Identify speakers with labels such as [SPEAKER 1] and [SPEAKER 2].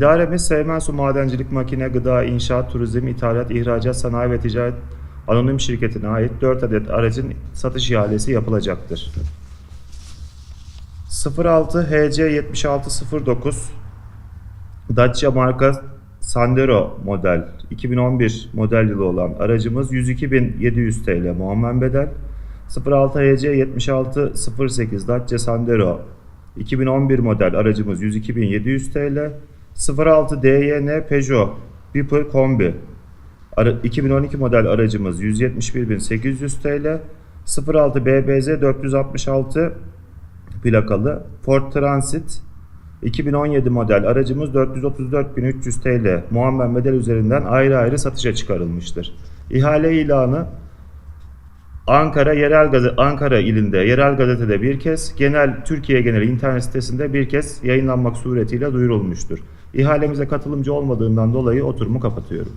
[SPEAKER 1] İdaremiz Seymen Su Madencilik Makine, Gıda, İnşaat, Turizm, İthalat, İhracat, Sanayi ve Ticaret Anonim Şirketi'ne ait 4 adet aracın satış ihalesi yapılacaktır. 06 HC 7609 Dacia marka Sandero model 2011 model yılı olan aracımız 102.700 TL muammen bedel. 06 HC 7608 Dacia Sandero 2011 model aracımız 102.700 TL. 06 DYN Peugeot Viper Kombi Ara- 2012 model aracımız 171.800 TL. 06 BBZ 466 plakalı Ford Transit 2017 model aracımız 434.300 TL muammen bedel üzerinden ayrı ayrı satışa çıkarılmıştır. İhale ilanı Ankara yerel Ankara ilinde yerel gazetede bir kez, genel Türkiye genel internet sitesinde bir kez yayınlanmak suretiyle duyurulmuştur. İhalemize katılımcı olmadığından dolayı oturumu kapatıyorum.